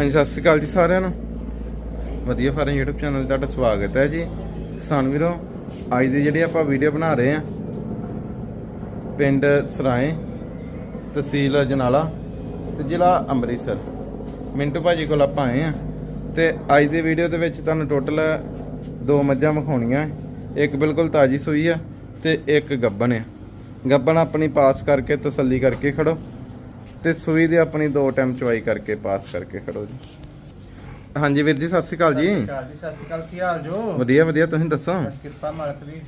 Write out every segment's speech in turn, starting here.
ਹਾਂਜੀ, ਸਤਿ ਸ਼੍ਰੀ ਅਕਾਲ ਜੀ ਸਾਰਿਆਂ ਨੂੰ। ਵਧੀਆ ਫਾਰਮ YouTube ਚੈਨਲ 'ਤੇ ਤੁਹਾਡਾ ਸਵਾਗਤ ਹੈ ਜੀ। ਕਿਸਾਨ ਵੀਰੋ, ਅੱਜ ਦੀ ਜਿਹੜੀ ਆਪਾਂ ਵੀਡੀਓ ਬਣਾ ਰਹੇ ਆ ਪਿੰਡ ਸਰਾਏ, ਤਹਿਸੀਲ ਅਜਨਾਲਾ ਤੇ ਜ਼ਿਲ੍ਹਾ ਅੰਮ੍ਰਿਤਸਰ। ਮਿੰਟੂ ਭਾਜੀ ਕੋਲ ਆਪਾਂ ਆਏ ਆ ਤੇ ਅੱਜ ਦੀ ਵੀਡੀਓ ਦੇ ਵਿੱਚ ਤੁਹਾਨੂੰ ਟੋਟਲ ਦੋ ਮੱਝਾਂ ਵਿਖਾਉਣੀਆਂ। ਇੱਕ ਬਿਲਕੁਲ ਤਾਜੀ ਸੂਈ ਆ ਤੇ ਇੱਕ ਗੱਬਣ ਆ। ਗੱਬਣ ਆਪਣੀ ਪਾਸ ਕਰਕੇ ਤਸੱਲੀ ਕਰਕੇ ਖੜੋ। ਤੇ ਸੂਈ ਦੀ ਆਪਣੀ ਦੋ ਟਾਈਮ ਚਵਾਈ ਕਰਕੇ ਪਾਸ ਕਰਕੇ ਖੜੋ ਜੀ। ਹਾਂਜੀ ਵੀਰ ਜੀ ਸਤਿ ਸ਼੍ਰੀ ਅਕਾਲ ਜੀ। ਸਤਿ ਸ਼੍ਰੀ ਅਕਾਲ ਕੀ ਹਾਲ ਜੋ? ਵਧੀਆ ਵਧੀਆ ਤੁਸੀਂ ਦੱਸੋ? ਬਸ ਕਿਰਪਾ ਮਾਲਕ ਦੀ।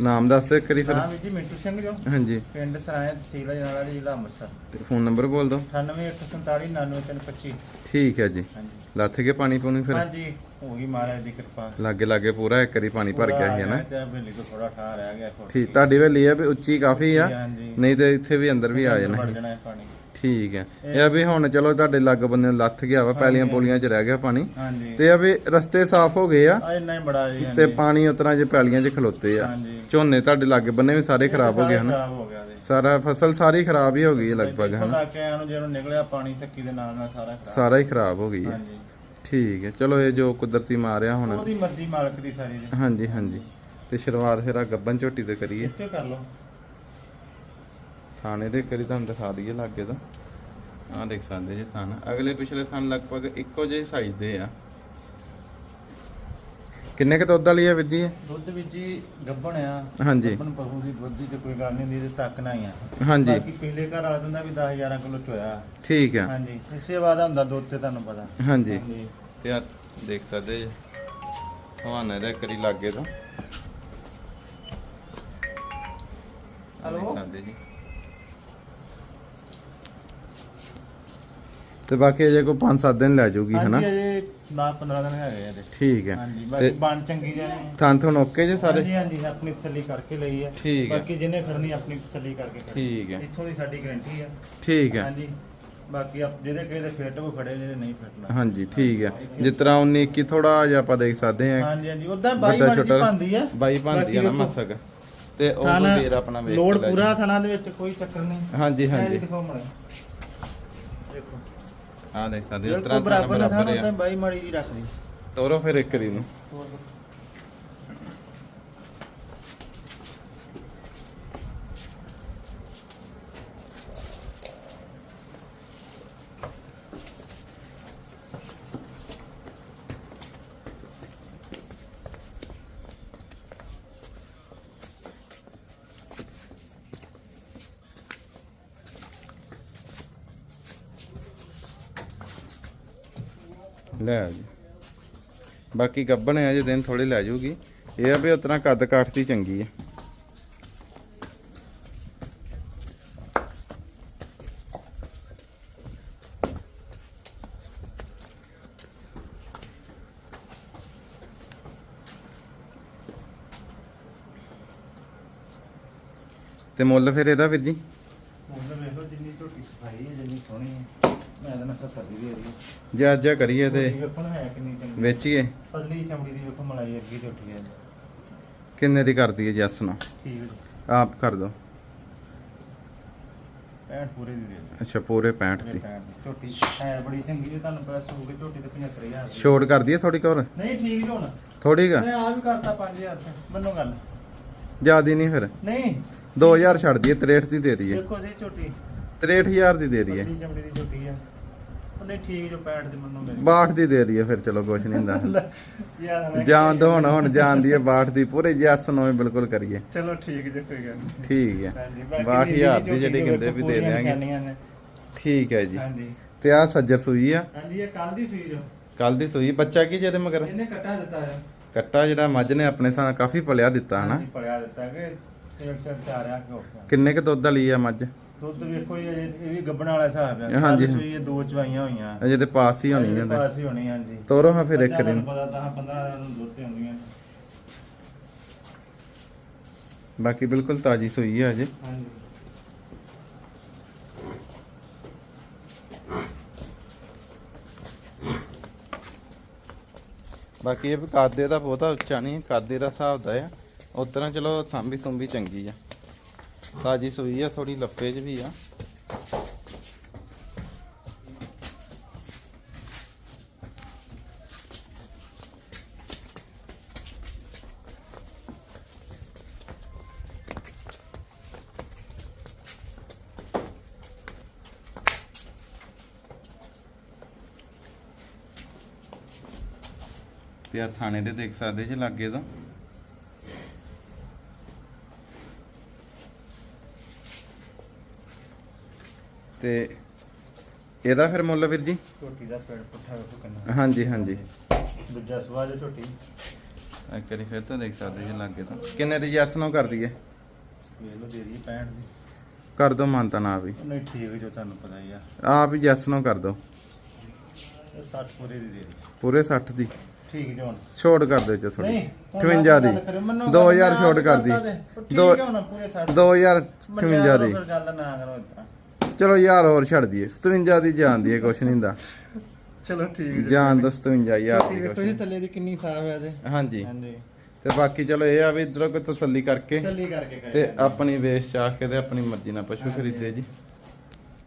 ਨਾਮ ਦੱਸ ਦਿਓ ਇੱਕ ਵਾਰੀ ਫਿਰ। ਨਾਮ ਵੀ ਜੀ ਮਿੰਟੂ ਸਿੰਘ ਜੋ। ਹਾਂਜੀ। ਪਿੰਡ ਸਰਾਇਆ ਤਹਿਸੀਲ ਜਨਾਲਾ ਦੀ ਜ਼ਿਲ੍ਹਾ ਅੰਮ੍ਰਿਤਸਰ। ਤੇ ਫੋਨ ਨੰਬਰ ਬੋਲ ਦਿਓ। 9847 99325 ਠੀਕ ਹੈ ਜੀ। ਲੱਥ ਕੇ ਪਾਣੀ ਪੂਣੀ ਫਿਰ। ਹਾਂਜੀ ਹੋ ਗਈ ਮਹਾਰਾਜ ਦੀ ਕਿਰਪਾ। ਲਾਗੇ ਲਾਗੇ ਪੂਰਾ ਇੱਕ ਵਾਰੀ ਪਾਣੀ ਭਰ ਗਿਆ ਸੀ ਨਾ। ਤੇ ਬੇਲੀ ਤੋਂ ਥੋੜਾ ਠਾਹ ਰਹਿ ਗਿਆ ਥੋੜ੍ਹੀ ਠੀਕ ਤੁਹਾਡੀ ਵੇਲੀ ਆ ਵੀ ਉੱਚੀ ਕਾਫੀ ਆ। ਨਹੀਂ ਤੇ ਇੱਥੇ ਵੀ ਅੰਦਰ ਵੀ ਆ ਜਾਣਾ ਹੈ ਪਾਣੀ। ਠੀਕ ਹੈ। ਇਹ ਆ ਵੀ ਹੁਣ ਚਲੋ ਤੁਹਾਡੇ ਲੱਗ ਬੰਨੇ ਨੂੰ ਲੱਥ ਗਿਆ ਵਾ ਪੈਲੀਆਂ ਪੋਲੀਆਂ 'ਚ ਰਹਿ ਗਿਆ ਪਾਣੀ। ਹਾਂਜੀ। ਤੇ ਆ ਵੀ ਰਸਤੇ ਸਾਫ਼ ਹੋ ਗਏ ਆ। ਆ ਇੰਨਾ ਹੀ ਬੜਾ ਜੀ ਤੇ ਪਾਣੀ ਉਤਰਾਂ 'ਚ ਪੈਲੀਆਂ 'ਚ ਖਲੋਤੇ ਆ। ਹਾਂਜੀ। ਝੋਨੇ ਤੁਹਾਡੇ ਲਾਗੇ ਬੰਨੇ ਵੀ ਸਾਰੇ ਖਰਾਬ ਹੋ ਗਏ ਹਨ। ਖਰਾਬ ਹੋ ਗਿਆ ਜੀ। ਸਾਰਾ ਫਸਲ ਸਾਰੀ ਖਰਾਬ ਹੀ ਹੋ ਗਈ ਹੈ ਲਗਭਗ ਹਨਾ। ਲਾ ਕੇ ਆਇਆ ਨੂੰ ਜਦੋਂ ਨਿਕਲਿਆ ਪਾਣੀ ਸੱਕੀ ਦੇ ਨਾਲ ਨਾਲ ਸਾਰਾ ਖਰਾਬ। ਸਾਰਾ ਹੀ ਖਰਾਬ ਹੋ ਗਈ ਹੈ। ਹਾਂਜੀ। ਠੀਕ ਹੈ ਚਲੋ ਇਹ ਜੋ ਕੁਦਰਤੀ ਮਾਰਿਆ ਹੁਣ। ਉਹਦੀ ਮਰਜ਼ੀ ਮਾਲਕ ਦੀ ਸਾਰੀ। ਦੀ ਹਾਂਜੀ ਹਾਂਜੀ। ਤੇ ਸ਼ੁਰੂਆਤ ਫਿਰ ਆ ਗੱਬਨ ਝੋਟੀ ਤੇ ਕਰੀਏ। ਇੱਥੇ ਕਰ ਲਓ। ਥਾਣੇ ਦੇ ਕਰੀ ਤੁਹਾਨੂੰ ਦਿਖਾ ਦਈਏ ਲਾਗੇ ਤੋਂ। ਆਹ ਦੇਖ ਸਕਦੇ ਜੀ ਥਾਨ ਅਗਲੇ ਪਿਛਲੇ ਥਾਨ ਲਗਭਗ ਇੱਕੋ ਜਿਹੇ ਸਾਈਜ਼ ਦੇ ਆ। ਕਿੰਨੇ ਕੁ ਦੁੱਧ ਵਾਲੀ ਆ ਵੀਰ ਜੀ ਇਹ? ਦੁੱਧ ਵਿੱਚ ਜੀ ਗੱਬਣ ਆ। ਹਾਂਜੀ। ਗੱਬਣ ਪਹੂ ਦੀ ਦੁੱਧ ਦੀ ਤੇ ਕੋਈ ਗੱਲ ਨਹੀਂ ਦੀ ਤੱਕ ਨਾ ਹੀ ਆ ਹਾਂਜੀ। ਬਾਕੀ ਪਹਿਲੇ ਘਰ ਵਾਲਾ ਦਿੰਦਾ ਵੀ 10 11 ਕਿਲੋ ਚੋਇਆ। ਠੀਕ ਆ। ਹਾਂਜੀ ਇਸੇ ਵਾਦਾ ਹੁੰਦਾ ਦੁੱਧ ਤੇ ਤੁਹਾਨੂੰ ਪਤਾ। ਹਾਂਜੀ। ਹਾਂਜੀ। ਤੇ ਆ ਦੇਖ ਸਕਦੇ ਜੀ। ਹਵਾਨੇ ਦੇ ਕਰੀ ਲਾਗੇ ਦੇਖ ਹੈਲੋ? ਸਕਦੇ ਜੀ। ਤੇ ਬਾਕੀ ਅਜੇ ਕੋਈ 5-7 ਦਿਨ ਲੈ ਜਾਊਗੀ ਹਨਾ? ਹਾਂਜੀ ਅਜੇ 10 15 ਦਿਨ ਹੈਗੇ ਆ ਇਹਦੇ ਠੀਕ ਹੈ। ਹਾਂਜੀ ਬਾਕੀ ਤੇ ਬਣ ਚੰਗੀ ਜਾਣੀ ਥਾਂ ਤੁਹਾਨੂੰ ਓਕੇ ਜੇ ਸਾਰੇ? ਹਾਂਜੀ ਹਾਂਜੀ ਆਪਣੀ ਤਸੱਲੀ ਕਰਕੇ ਲਈ ਹੈ। ਠੀਕ ਹੈ। ਬਾਕੀ ਜਿਹਨੇ ਖੜਨੀ ਆਪਣੀ ਤਸੱਲੀ ਕਰਕੇ ਖੜਨੀ ਠੀਕ ਹੈ। ਇੱਥੋਂ ਦੀ ਸਾਡੀ ਗਾਰੰਟੀ ਆ ਠੀਕ ਹੈ। ਹਾਂਜੀ ਬਾਕੀ ਆਪ ਜਿਹਦੇ ਕਿਸੇ ਦੇ ਫਿੱਟ ਕੋ ਖੜੇ ਜਿਹਦੇ ਨਹੀਂ ਫਿੱਟ ਹਾਂਜੀ ਠੀਕ ਹੈ। ਜਿਸ ਤਰ੍ਹਾਂ 19 21 ਥੋੜਾ ਜਿਹਾ ਆਪਾਂ ਦੇਖ ਸਕਦੇ ਹਾਂ। ਹਾਂਜੀ ਹਾਂਜੀ ਉਦਾਂ ਬਾਈ ਵੱਡਾ ਮਾੜੀ ਛੋਟਾ ਪਾਉਂਦੀ ਆ ਬਾਈ ਭਾਂਦੀ ਆ ਨਾ ਬਾਕੀ ਮਸਕ ਤੇ ਉਹ ਥਣ ਵੀਰ ਆਪਣਾ ਵੇਖ ਲੋਡ ਕੇ ਲੈ ਪੂਰਾ ਥਣਾ ਦੇ ਵਿੱਚ ਕੋਈ ਚੱਕਰ ਨਹੀਂ। ਹਾਂਜੀ ਹਾਂਜੀ। ਦਿਖਾਓ ਮੜੇ ਆ ਦੇਖ ਸਕਦੇ ਹੋ ਇਸ ਬਿਲਕੁਲ ਤਰ੍ਹਾਂ ਬਰਾਬਰ ਨਾ ਬਰਾਬਰ ਥਾਣਾ ਆ। ਤਾਂ ਬਾਈ ਮਾੜੀ ਜੀ ਰੱਖਦੀ ਲੈ ਆ ਜੀ। ਬਾਕੀ ਗੱਬਣ ਹੈ ਜੇ ਦਿਨ ਥੋੜੇ ਲੈ ਜਾਊਗੀ। ਇਹ ਆ ਵੀ ਉਤਨਾ ਕੱਦ ਕਾਠ ਦੀ ਚੰਗੀ ਹੈ ਤੇ ਮੁੱਲ ਫਿਰ ਇਹਦਾ ਵੀਰ ਜੀ? 75 ਦੀ ਦੇ ਰਹੀ ਜੇ ਅੱਜ ਕਰੀਏ ਤੇ ਵੇਚੀਏ। ਪਤਲੀ ਚਮੜੀ ਦੀ ਵੇਖੋ ਮਲਾਈ ਅੱਗੇ ਤੇ ਉੱਠ ਗਿਆ ਕਿੰਨੇ ਦੀ ਕਰਦੀ ਹੈ ਜੱਸ ਨਾ? ਠੀਕ ਆਪ ਕਰ ਦੋ। 65 ਪੂਰੇ ਦੀ ਦੇ ਦਿਓ। ਅੱਛਾ ਪੂਰੇ 65 ਦੀ। ਝੋਟੀ। ਹੈ ਬੜੀ ਚੰਗੀ ਹੈ ਤੁਹਾਨੂੰ ਬਸ ਹੋ ਗਈ ਤੇ 75000 ਛੋਟ ਕਰ ਦਈਏ ਥੋੜੀ ਕੋਰ ਨਹੀਂ ਠੀਕ ਹੋਣਾ। ਥੋੜੀ ਕਾ? ਮੈਂ ਆ ਵੀ ਕਰਤਾ 5000 ਤੇ ਗੱਲ। ਜਿਆਦੀ ਨਹੀਂ ਫਿਰ? ਨਹੀਂ। 2000 ਛੱਡ ਦਈਏ 63 ਦੀ ਦੇ ਦਈਏ। ਦੇਖੋ ਸੀ ਝੋਟੀ। 63000 ਦੀ ਦੇ ਰਹੀ ਹੈ ਚਮੜੀ ਦੀ ਝੋਟੀ ਆ। ਉਹ ਨਹੀਂ ਠੀਕ ਜੋ 65 ਦੀ ਮੰਨੋ ਮੇਰੀ। 62 ਦੀ ਦੇ ਦਈਏ ਫਿਰ ਚਲੋ ਕੁਛ ਨਹੀਂ ਹੁੰਦਾ। ਯਾਰ ਮੈਂ ਜਾਨ ਦੋ ਹੁਣ ਹੁਣ ਜਾਨ ਦੀ 62 ਦੀ ਪੂਰੇ ਜੱਸ ਨੂੰ ਹੀ ਬਿਲਕੁਲ ਕਰੀਏ। ਚਲੋ ਠੀਕ ਜੇ ਕੋਈ ਗੱਲ ਨਹੀਂ ਠੀਕ ਹੈ। ਹਾਂਜੀ 62000 ਦੀ ਜਿਹੜੀ ਕਹਿੰਦੇ ਵੀ ਦੇ ਦਿਆਂਗੇ। ਨਿਸ਼ਾਨੀਆਂ ਨੇ। ਠੀਕ ਹੈ ਜੀ। ਹਾਂਜੀ। ਤੇ ਆ ਸੱਜਰ ਸੂਈ ਆ। ਹਾਂਜੀ ਇਹ ਕੱਲ ਦੀ ਸੂਈ ਜੋ। ਕੱਲ ਦੀ ਸੂਈ ਬੱਚਾ ਕੀ ਜਿਹਦੇ ਮਗਰ? ਇਹਨੇ ਕੱਟਾ ਦਿੱਤਾ ਹੈ ਕੱਟਾ ਜਿਹੜਾ ਮੱਝ ਨੇ ਆਪਣੇ ਸਾਹ ਕਾਫੀ ਪਲਿਆ ਦਿੱਤਾ ਹਨਾ? ਹਾਂਜੀ, ਪੜਿਆ ਦਿੱਤਾ ਕਿ ਸੇਵ ਸੇਵ ਚਾਰ ਆ ਕੇ ਹੋਇਆ ਕਿੰਨੇ ਕ ਦੁੱਧ ਵਾਲੀ ਆ ਮੱਝ? ਦੁੱਧ ਵੇਖੋ ਜੀ, ਇਹ ਇਹ ਵੀ ਗੱਬਣ ਵਾਲਾ ਹਿਸਾਬ ਹੈ ਹਾਂਜੀ। ਕੱਲ੍ਹ ਸੂਈ ਇਹ ਦੋ ਚਵਾਈਆਂ ਹੋਈਆਂ। ਅਜੇ ਤੇ ਪਾਸ ਹੀ ਹੋਣੀ ਇਹਦੇ ਜਾਂਦੇ ਪਾਸ ਹੀ ਹੋਣੀ ਹਾਂਜੀ। ਤੋਰੋ ਹਾਂ ਫਿਰ ਇੱਕ ਦਿਨ। ਪਤਾ 10 15 ਦਿਨ ਨੂੰ ਦੁੱਧ ਤੇ ਹੁੰਦੀਆਂ ਬਾਕੀ ਬਿਲਕੁਲ ਤਾਜੀ ਸੂਈ ਆ ਅਜੇ। ਹਾਂਜੀ। ਬਾਕੀ ਇਹ ਵੀ ਕਾਦੇ ਦਾ ਬਹੁਤਾ ਉੱਚਾ ਨਹੀਂ ਕਾਦੇ ਦਾ ਹਿਸਾਬ ਦਾ ਆ। ਉਤਰਾ ਚਲੋ ਸਾਂਭੀ ਸੁੰਭੀ ਚੰਗੀ ਆ। ਤਾਜੀ ਸੁਈ ਆ ਥੋੜੀ ਲੱਪੇ 'ਚ ਵੀ ਆ। ਤੇ ਆ ਥਾਣੇ ਦੇ ਦੇਖ ਸਕਦੇ ਜੇ ਲੱਗੇ ਤਾਂ। ਤੇ ਇਹਦਾ ਫਿਰ ਮੁੱਲ ਵੀਰ ਜੀ? ਝੋਟੀ ਦਾ ਪੇੜ ਪੁੱਠਾ ਵੇਖੋ ਕਿੰਨਾ। ਹਾਂਜੀ ਹਾਂਜੀ। ਦੂਜਾ ਸਵਾਜ ਹੈ ਝੋਟੀ ਇੱਕ ਵਾਰੀ ਫਿਰ ਤਾਂ ਦੇਖ ਸਕਦੇ ਜੀ ਲਾਗੇ ਤੋਂ। ਕਿੰਨੇ ਦੀ ਜੈਸ ਨੂੰ ਕਰ ਦਈਏ? ਵੇਖ ਲਓ ਦੇ ਦੀ 65 ਦੀ। ਕਰ ਦੋ ਮਾਨਤਾ ਨਾ ਵੀ। ਨਹੀਂ ਠੀਕ ਜੋ ਤੁਹਾਨੂੰ ਪਤਾ ਹੀ ਆ। ਆਪ ਹੀ ਜੈਸ ਨੂੰ ਕਰ ਦੋ। ਇਹ 60 ਪੂਰੇ ਦੀ ਦੇ ਦੀ। ਪੂਰੇ 60 ਦੀ। ਠੀਕ ਜੋ ਹੁਣ। ਛੋਟ ਕਰ ਦਿਓ ਚ ਥੋੜੀ ਨਹੀਂ, ਹੁਣ 58 ਗੱਲ ਦੀ। ਕਰਿਓ, ਮੈਨੂੰ 2000 ਗੱਲ ਛੋਟ ਕਰ ਦੀ। ਕਰਤਾ ਦੇ। ਠੀਕ ਦੋ- ਹੈ ਹੁਣ ਪੂਰੇ 60 2058 ਦੀ। ਫਿਰ ਗੱਲ ਨਾ ਕਰੋ ਤਰ੍ਹਾਂ ਚਲੋ ਯਾਰ ਹੋਰ ਛੱਡ ਦਈਏ। 57 ਦੀ ਜਾਣ ਦੀ ਕੁਛ ਨਹੀਂ ਹੁੰਦਾ। ਚਲੋ ਠੀਕ ਜਾਣ ਦਾ 57000 ਦੀ ਵੇਖੋ ਕੁਛ ਜੀ ਨੀ। ਥੱਲੇ ਦੀ ਕਿੰਨੀ ਸਾਫ਼ ਹੈ ਤੇ ਹਾਂਜੀ। ਹਾਂਜੀ। ਤੇ ਬਾਕੀ ਚਲੋ ਇਹ ਆ ਵੀ ਇਧਰੋਂ ਕੋਈ ਤਸੱਲੀ ਕਰਕੇ ਚੱਲੀ ਕਰਕੇ ਤੇ ਆਪਣੀ ਵੇਸ ਚਾਹ ਕੇ ਤੇ ਆਪਣੀ ਮਰਜ਼ੀ ਨਾਲ ਪਸ਼ੂ ਖਰੀਦੇ ਜੀ।